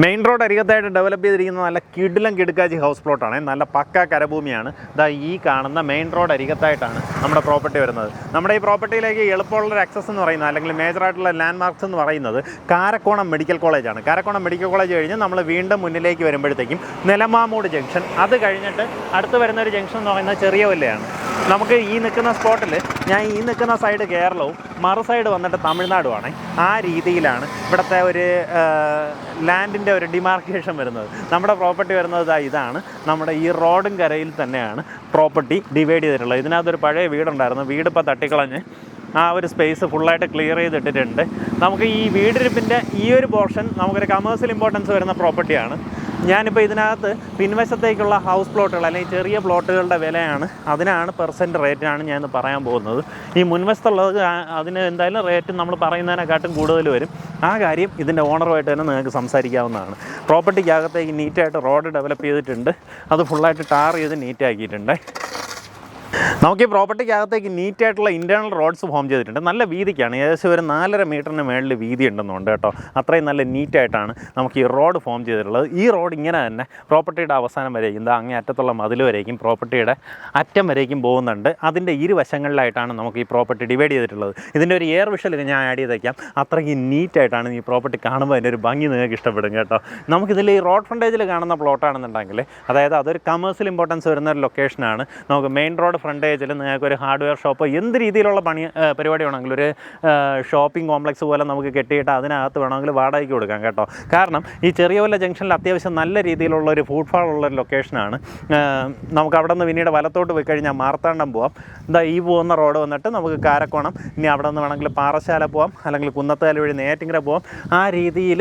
Main road അരികത്തായിട്ട് develop ചെയ്തിരിക്കുന്ന നല്ല കിഡിലം കിടുക്കാച്ചി ഹൗസ് പ്ലോട്ടാണ് നല്ല പക്ക കരഭൂമിയാണ്. ഇതാ ഈ കാണുന്ന മെയിൻ റോഡ് അരികത്തായിട്ടാണ് നമ്മുടെ പ്രോപ്പർട്ടി വരുന്നത്. നമ്മുടെ ഈ പ്രോപ്പർട്ടിയിലേക്ക് എളുപ്പമുള്ള ഒരു ആക്സസ് എന്ന് പറയുന്നത് അല്ലെങ്കിൽ മേജർ ആയിട്ടുള്ള ലാൻഡ് മാർക്സ് എന്ന് പറയുന്നത് കാരക്കോണം മെഡിക്കൽ കോളേജാണ് കാരക്കോണം മെഡിക്കൽ കോളേജ് കഴിഞ്ഞ് നമ്മൾ വീണ്ടും മുന്നിലേക്ക് വരുമ്പോഴത്തേക്കും നിലമാമൂട് ജംഗ്ഷൻ അത് കഴിഞ്ഞിട്ട് അടുത്ത് വരുന്ന ഒരു ജംഗ്ഷൻ എന്ന് പറയുന്നത് ചെറിയ വല്ലയാണ് നമുക്ക് ഈ നിൽക്കുന്ന സ്പോട്ടിൽ ഞാൻ ഈ നിൽക്കുന്ന സൈഡ് കേരളവും മറു സൈഡ് വന്നിട്ട് തമിഴ്നാടുമാണ്. ആ രീതിയിലാണ് ഇവിടുത്തെ ഒരു ലാൻഡിന്റെ ഒരു ഡിമാർക്കേഷൻ വരുന്നത്. നമ്മുടെ പ്രോപ്പർട്ടി വരുന്നത് ഇതാണ്. നമ്മുടെ ഈ റോഡും കരയിൽ തന്നെയാണ് പ്രോപ്പർട്ടി ഡിവൈഡ് ചെയ്തിട്ടുള്ളത്. ഇതിനകത്തൊരു പഴയ വീടുണ്ടായിരുന്നു. വീട് ഇപ്പോൾ തട്ടിക്കളഞ്ഞ് ആ ഒരു സ്പേസ് ഫുള്ളായിട്ട് ക്ലിയർ ചെയ്തിട്ടിട്ടുണ്ട്. നമുക്ക് ഈ വീടിരിപ്പിന്റെ ഈ ഒരു പോർഷൻ നമുക്കൊരു കമേഴ്സ്യൽ ഇമ്പോർട്ടൻസ് വരുന്ന പ്രോപ്പർട്ടിയാണ് ഞാനിപ്പോൾ ഇതിനകത്ത് പിൻവശത്തേക്കുള്ള ഹൗസ് പ്ലോട്ടുകൾ അല്ലെങ്കിൽ ചെറിയ പ്ലോട്ടുകളുടെ വിലയാണ്. അതിനാണ് പെർസെന്റ് ഞാൻ ഇന്ന് പറയാൻ പോകുന്നത്. ഈ മുൻവശത്തുള്ളത് അതിന് എന്തായാലും റേറ്റ് നമ്മൾ പറയുന്നതിനെക്കാട്ടും കൂടുതൽ വരും. ആ കാര്യം ഇതിന്റെ ഓണറുമായിട്ട് തന്നെ നിങ്ങൾക്ക് സംസാരിക്കാവുന്നതാണ്. പ്രോപ്പർട്ടിക്കകത്തേക്ക് നീറ്റായിട്ട് റോഡ് ഡെവലപ്പ് ചെയ്തിട്ടുണ്ട്. അത് ഫുള്ളായിട്ട് ടാർ ചെയ്ത് നീറ്റാക്കിയിട്ടുണ്ട് നമുക്ക് ഈ പ്രോപ്പർട്ടിക്കകത്തേക്ക് നീറ്റായിട്ടുള്ള ഇന്റേർണൽ റോഡ്സ് ഫോം ചെയ്തിട്ടുണ്ട്. നല്ല വീതിക്കാണ്. ഏകദേശം ഒരു നാലര മീറ്ററിന് മേളിൽ വീതി ഉണ്ടെന്നുണ്ട് കേട്ടോ. അത്രയും നല്ല നീറ്റായിട്ടാണ് നമുക്ക് ഈ റോഡ് ഫോം ചെയ്തിട്ടുള്ളത്. ഈ റോഡ് ഇങ്ങനെ തന്നെ പ്രോപ്പർട്ടിയുടെ അവസാനം വരേക്കും ഇതാ അങ്ങേ അറ്റത്തുള്ള മതിൽ വരേക്കും പ്രോപ്പർട്ടിയുടെ അറ്റം വരേക്കും പോകുന്നുണ്ട്. അതിന്റെ ഇരുവശങ്ങളിലായിട്ടാണ് നമുക്ക് ഈ പ്രോപ്പർട്ടി ഡിവൈഡ് ചെയ്തിട്ടുള്ളത്. ഇതിന്റെ ഒരു എയർ വിഷൽ ഞാൻ ആഡ് ചെയ്തേക്കാം. അത്രയ്ക്ക് നീറ്റായിട്ടാണ് ഈ പ്രോപ്പർട്ടി കാണുമ്പോൾ അതിന്റെ ഒരു ഭംഗി നിങ്ങൾക്ക് ഇഷ്ടപ്പെടും കേട്ടോ. നമുക്കിതിൽ ഈ റോഡ് ഫ്രണ്ടേജിൽ കാണുന്ന പ്ലോട്ടാണെന്നുണ്ടെങ്കിൽ അതായത് അതൊരു കമേഴ്സ്യൽ ഇമ്പോർട്ടൻസ് വരുന്ന ഒരു ലൊക്കേഷനാണ് നമുക്ക് മെയിൻ റോഡ് ഫ്രണ്ടേജിൽ നിങ്ങൾക്ക് ഒരു ഹാർഡ്വെയർ ഷോപ്പ് എന്ത് രീതിയിലുള്ള പണി പരിപാടി വേണമെങ്കിലും ഒരു ഷോപ്പിംഗ് കോംപ്ലക്സ് പോലെ നമുക്ക് കെട്ടിയിട്ട് അതിനകത്ത് വേണമെങ്കിൽ വാടകയ്ക്ക് കൊടുക്കാം കേട്ടോ. കാരണം ഈ ചെറിയ വല്ല ജംഗ്ഷനിൽ അത്യാവശ്യം നല്ല രീതിയിലുള്ള ഒരു ഫുഡ് ഫാൾ ഉള്ള ഒരു ലൊക്കേഷനാണ് നമുക്ക് അവിടെ നിന്ന് പിന്നീട് വലത്തോട്ട് പോയി കഴിഞ്ഞാൽ മാർത്താണ്ഡം പോവാം. ഇതാ ഈ പോകുന്ന റോഡ് വന്നിട്ട് നമുക്ക് കാരക്കോണം ഇനി അവിടെ നിന്ന് വേണമെങ്കിൽ പാറശാല പോവാം അല്ലെങ്കിൽ കുന്നത്തേല വഴി നേറ്റിങ്ങര പോവാം. ആ രീതിയിൽ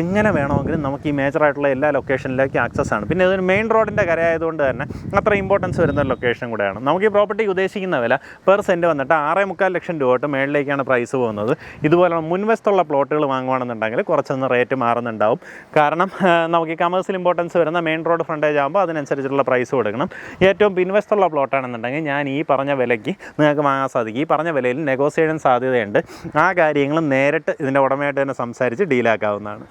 എങ്ങനെ വേണമെങ്കിലും നമുക്ക് ഈ മേജറായിട്ടുള്ള എല്ലാ ലൊക്കേഷനിലേക്കും ആക്സസ് ആണ്. പിന്നെ ഇതൊരു മെയിൻ റോഡിന്റെ കരയായതുകൊണ്ട് തന്നെ അത്ര ഇമ്പോർട്ടൻസ് വരുന്ന ലൊക്കേഷൻ കൂടെയാണ്. നമുക്ക് ഈ പ്രോപ്പർട്ടി ഉദ്ദേശിക്കുന്ന വില പെർ സെന്റ് വന്നിട്ട് ആറേ മുക്കാൽ ലക്ഷം രൂപ തൊട്ട് മേളിലേക്കാണ് പ്രൈസ് പോകുന്നത്. ഇതുപോലെ മുൻവശത്തുള്ള പ്ലോട്ടുകൾ വാങ്ങുകയാണെന്നുണ്ടെങ്കിൽ കുറച്ചൊന്ന് റേറ്റ് മാറുന്നുണ്ടാവും. കാരണം നമുക്ക് ഈ കമേഴ്സ്യൽ ഇമ്പോർട്ടൻസ് വരുന്ന മെയിൻ റോഡ് ഫ്രണ്ടേജ് ആകുമ്പോൾ അതിനനുസരിച്ചുള്ള പ്രൈസ് കൊടുക്കണം. ഏറ്റവും പിൻവശത്തുള്ള പ്ലോട്ടാണെന്നുണ്ടെങ്കിൽ ഞാൻ ഈ പറഞ്ഞ വിലയ്ക്ക് നിങ്ങൾക്ക് വാങ്ങാൻ സാധിക്കും. ഈ പറഞ്ഞ വിലയിൽ നെഗോസിയേഷൻ സാധ്യതയുണ്ട്. ആ കാര്യങ്ങൾ നേരിട്ട് ഇതിന്റെ ഉടമയായിട്ട് തന്നെ സംസാരിച്ച് ഡീലാക്കാവുന്നതാണ്